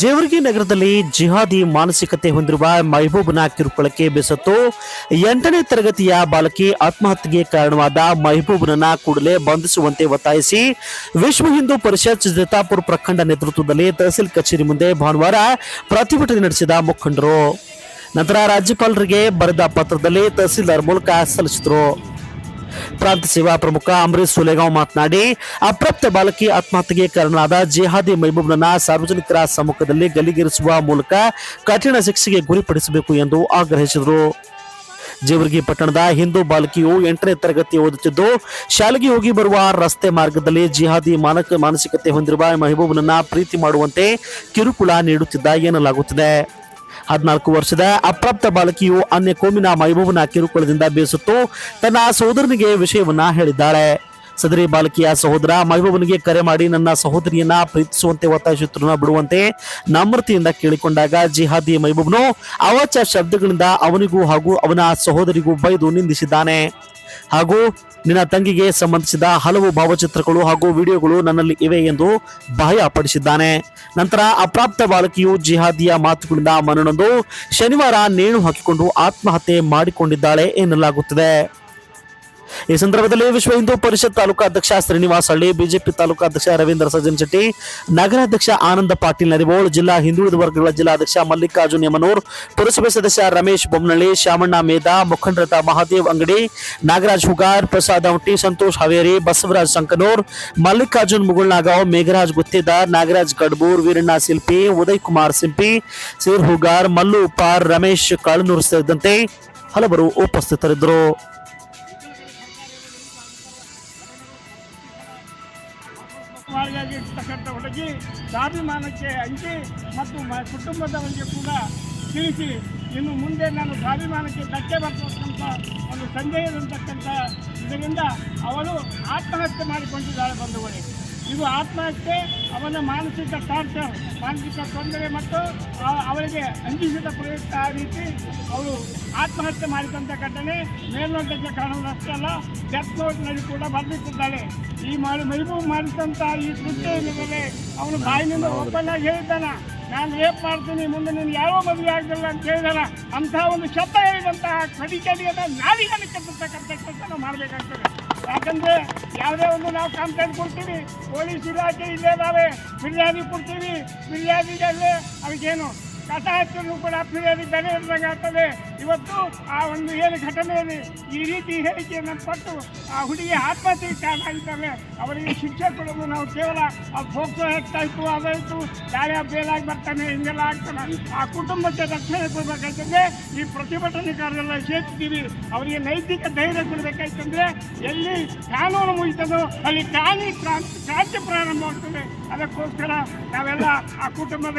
ಜೇವರ್ಗಿ ನಗರದಲ್ಲಿ ಜಿಹಾದಿ ಮಾನಸಿಕತೆ ಹೊಂದಿರುವ ಮಹಬೂಬ್ನ ಕಿರುಕುಳಕ್ಕೆ ಬೆಸತ್ತು ಎಂಟನೇ ತರಗತಿಯ ಬಾಲಕಿ ಆತ್ಮಹತ್ಯೆಗೆ ಕಾರಣವಾದ ಮಹಬೂಬ್ನನ್ನ ಕೂಡಲೇ ಬಂಧಿಸುವಂತೆ ಒತ್ತಾಯಿಸಿ ವಿಶ್ವ ಹಿಂದೂ ಪರಿಷತ್ ಚಿತ್ತಾಪುರ ಪ್ರಖಂಡ ನೇತೃತ್ವದಲ್ಲಿ ತಹಸೀಲ್ ಕಚೇರಿ ಮುಂದೆ ಭಾನುವಾರ ಪ್ರತಿಭಟನೆ ನಡೆಸಿದ ಮುಖಂಡರು. ನಂತರ ರಾಜ್ಯಪಾಲರಿಗೆ ಬರೆದ ಪತ್ರದಲ್ಲಿ ತಹಸೀಲ್ದಾರ್ ಮೂಲಕ ಸಲ್ಲಿಸಿದರು. ಪ್ರಾಂತ ಸೇವಾ ಪ್ರಮುಖ ಅಮೃತ್ ಸುಲೇಗಾಂವ್ ಮಾತನಾಡಿ, ಅಪ್ರಾಪ್ತ ಬಾಲಕಿ ಆತ್ಮಹತ್ಯೆಗೆ ಕಾರಣವಾದ ಜಿಹಾದಿ ಮೈಬೂಬ್ನನ್ನ ಸಾರ್ವಜನಿಕರ ಸಮ್ಮುಖದಲ್ಲಿ ಗಲ್ಲಿಗೇರಿಸುವ ಮೂಲಕ ಕಠಿಣ ಶಿಕ್ಷೆಗೆ ಗುರಿಪಡಿಸಬೇಕು ಎಂದು ಆಗ್ರಹಿಸಿದರು. ಜೇವರ್ಗಿ ಪಟ್ಟಣದ ಹಿಂದೂ ಬಾಲಕಿಯು ಎಂಟನೇ ತರಗತಿ ಓದುತ್ತಿದ್ದು, ಶಾಲೆಗೆ ಹೋಗಿ ಬರುವ ರಸ್ತೆ ಮಾರ್ಗದಲ್ಲಿ ಜಿಹಾದಿ ಮಾನಕ, ಮಾನಸಿಕತೆ ಹೊಂದಿರುವ ಮೆಹಬೂಬ್ನನ್ನ ಪ್ರೀತಿ ಮಾಡುವಂತೆ ಕಿರುಕುಳ ನೀಡುತ್ತಿದ್ದ ಎನ್ನಲಾಗುತ್ತಿದೆ. ಹದಿನಾಲ್ಕು ವರ್ಷದ ಅಪ್ರಾಪ್ತ ಬಾಲಕಿಯು ಅನ್ಯ ಕೋಮಿನ ಮೈಬೂಬನ ಕಿರುಕುಳದಿಂದ ಬೇಸತ್ತು ತನ್ನ ಸಹೋದರನಿಗೆ ವಿಷಯವನ್ನ ಹೇಳಿದ್ದಾಳೆ. ಸದರಿ ಬಾಲಕಿಯ ಸಹೋದರ ಮೈಬೂಬನಿಗೆ ಕರೆ ಮಾಡಿ ನನ್ನ ಸಹೋದರಿಯನ್ನ ಪ್ರೀತಿಸುವಂತೆ ಒತ್ತಾಯಿಸುತ್ತಿರುವ ಬಿಡುವಂತೆ ನಮ್ರತೆಯಿಂದ ಕೇಳಿಕೊಂಡಾಗ ಜಿಹಾದಿ ಮೈಬೂಬ್ನು ಅವಾಚ್ಯ ಶಬ್ದಗಳಿಂದ ಅವನಿಗೂ ಹಾಗೂ ಅವನ ಸಹೋದರಿಗೂ ಬೈದು ನಿಂದಿಸಿದ್ದಾನೆ. ಹಾಗೂ ನಿನ್ನ ತಂಗಿಗೆ ಸಂಬಂಧಿಸಿದ ಹಲವು ಭಾವಚಿತ್ರಗಳು ಹಾಗೂ ವಿಡಿಯೋಗಳು ನನ್ನಲ್ಲಿ ಇವೆ ಎಂದು ಬಾಹ್ಯಪಡಿಸಿದ್ದಾನೆ ನಂತರ ಅಪ್ರಾಪ್ತ ಬಾಲಕಿಯು ಜಿಹಾದಿಯ ಮಾತುಗಳಿಂದ ಮನನೊಂದು ಶನಿವಾರ ನೇಣು ಹಾಕಿಕೊಂಡು ಆತ್ಮಹತ್ಯೆ ಮಾಡಿಕೊಂಡಿದ್ದಾಳೆ ಎನ್ನಲಾಗುತ್ತಿದೆ. ಈ ಸಂದರ್ಭದಲ್ಲಿ ವಿಶ್ವ ಹಿಂದೂ ಪರಿಷತ್ ತಾಲೂಕಾ ಅಧ್ಯಕ್ಷ ಶ್ರೀನಿವಾಸ್ ಹಳ್ಳಿ, ಬಿಜೆಪಿ ತಾಲೂಕಾ ಅಧ್ಯಕ್ಷ ರವೀಂದ್ರ ಸಜ್ಜನ್ ಶೆಟ್ಟಿ, ನಗರಾಧ್ಯಕ್ಷ ಆನಂದ ಪಾಟೀಲ್ ನರಿಬೋಳ್, ಜಿಲ್ಲಾ ಹಿಂದುಳಿದ ವರ್ಗಗಳ ಜಿಲ್ಲಾಧ್ಯಕ್ಷ ಮಲ್ಲಿಕಾರ್ಜುನ್ ಯಮನೂರ್, ಪುರಸಭೆ ಸದಸ್ಯ ರಮೇಶ್ ಬೊಮ್ಮನಳ್ಳಿ ಶಾಮಣ್ಣ ಮೇಧಾ ಮುಖಂಡರತಾ ಮಹಾದೇವ್ ಅಂಗಡಿ, ನಾಗರಾಜ್ ಹುಗಾರ್, ಪ್ರಸಾದ್ ಟಿ ಸಂತೋಷ್ ಹಾವೇರಿ, ಬಸವರಾಜ್ ಸಂಕನೂರ್, ಮಲ್ಲಿಕಾರ್ಜುನ್ ಮುಗುಳ್ನಾಗಾವ್ ಮೇಘರಾಜ್ ಗುತ್ತೇದಾರ್, ನಾಗರಾಜ್ ಗಡ್ಬೂರ್ ವೀರಣ್ಣ ಶಿಲ್ಪಿ, ಉದಯ್ ಕುಮಾರ್ ಸಿಂಪಿ, ಸಿರ್ ಹುಗಾರ್, ಮಲ್ಲು ಉಪ್ಪಾರ್, ರಮೇಶ್ ಕಾಳನೂರ್ ಸೇರಿದಂತೆ ಹಲವರು ಉಪಸ್ಥಿತರಿದ್ದರು. ಮಾಡಿರ್ತಕ್ಕಂಥ ಹುಡುಗಿ ಸ್ವಾಭಿಮಾನಕ್ಕೆ ಅಂಜಿ ಮತ್ತು ಮ ಕುಟುಂಬದವರಿಗೆ ಕೂಡ ತಿಳಿಸಿ ಇನ್ನು ಮುಂದೆ ನಾನು ಸ್ವಾಭಿಮಾನಕ್ಕೆ ಧಕ್ಕೆ ಬರ್ತಕ್ಕಂಥ ಒಂದು ಸಂದೇಹ ಇರತಕ್ಕಂಥ ಇದರಿಂದ ಅವಳು ಆತ್ಮಹತ್ಯೆ ಮಾಡಿಕೊಂಡಿದ್ದಾಳೆ ಬಂಧುಗಳೇ ಇದು ಆತ್ಮಹತ್ಯೆ, ಅವನ ಮಾನಸಿಕ ಟಾರ್ಚರ್ ಮಾನಸಿಕ ತೊಂದರೆ ಮತ್ತು ಅವರಿಗೆ ಅಂಜಿಸಿದ ಪ್ರಯುಕ್ತ ಆ ರೀತಿ ಅವರು ಆತ್ಮಹತ್ಯೆ ಮಾಡಿದಂಥ ಘಟನೆ ಮೇಲ್ನೋಟಕ್ಕೆ ಕಾಣುವುದಷ್ಟೇ ಅಲ್ಲ ಡೆತ್ ನೋಟ್ನಲ್ಲಿ ಕೂಡ ಬರೆದಿಟ್ಟಿದ್ದಾಳೆ. ಈ ಮಾಡಿ, ಮೈಬೂಬ್ ಮಾಡಿದಂಥ ಈ ಕೃತ್ಯ ಏನಿದೆ ಅವನು ಬಾಯಿನಿಂದ ಓಪನ್ ಆಗಿ ಹೇಳಿದ್ದಾನ. ನಾನು ರೇಪ್ ಮಾಡ್ತೀನಿ, ಮುಂದೆ ನೀನು ಯಾವ ಮದುವೆ ಆಗಲಿಲ್ಲ ಅಂತ ಹೇಳಿದಾನ. ಅಂತಹ ಒಂದು ಶಬ್ದ ಹೇಳಿದಂತಹ ಕಡಿ ಕಡಿಯದ ಕೆಲಸ ಕೆಲಸ ನಾವು ಮಾಡಬೇಕಾಗ್ತದೆ. ಯಾಕಂದ್ರೆ ಯಾವುದೇ ಒಂದು ನಾವು ಕಂಪ್ಲೇಂಟ್ ಕೊಡ್ತೀವಿ ಪೊಲೀಸ್ ಇಲಾಖೆ ಇಲ್ಲೇ ಇದಾವೆ ಬಿರಿಯಾನಿ ಕೊಡ್ತೀವಿ. ಫಿರ್ಯಾದಿಗೆ ಅದಕ್ಕೇನು ಕಸ ಹಚ್ಚಲು ಕೂಡ ಫಿರ್ಯಾದಿ ಬೆಲೆ ಇರಬೇಕಾಗ್ತದೆ ಇವತ್ತು ಆ ಒಂದು ಏನು ಘಟನೆಯಲ್ಲಿ ಈ ರೀತಿ ಹೇಳಿಕೆಯನ್ನು ಕೊಟ್ಟು ಆ ಹುಡುಗಿ ಆತ್ಮಹತ್ಯೆಗೆ ಕಾರಣ ಆಗಿದ್ದಾರೆ ಅವರಿಗೆ ಶಿಕ್ಷೆ ಕೊಡೋದು ನಾವು ಕೇವಲ ಆ ಫೋಕ್ಸೋ ಹೆಚ್ಚಾಯಿತು ಅದಾಯಿತು ಯಾರ್ಯಾವ ಬೇಲಾಗಿ ಬರ್ತಾನೆ, ಹಿಂಗೆಲ್ಲ ಆಗ್ತಾನೆ. ಆ ಕುಟುಂಬಕ್ಕೆ ರಕ್ಷಣೆ ಕೊಡಬೇಕಾಯ್ತಂದ್ರೆ ಈ ಪ್ರತಿಭಟನೆಕಾರರೆಲ್ಲ ಸೇರ್ತಿದ್ದೀವಿ ಅವರಿಗೆ ನೈತಿಕ ಧೈರ್ಯ ಕೊಡಬೇಕಾಯ್ತಂದ್ರೆ ಎಲ್ಲಿ ಕಾನೂನು ಮುಗಿತದೋ ಅಲ್ಲಿ ಕಾನಿ ಕ್ರಾಂತಿ ಕ್ರಾಂತಿ ಪ್ರಾರಂಭವಾಗ್ತದೆ. ಅದಕ್ಕೋಸ್ಕರ ನಾವೆಲ್ಲ ಆ ಕುಟುಂಬದ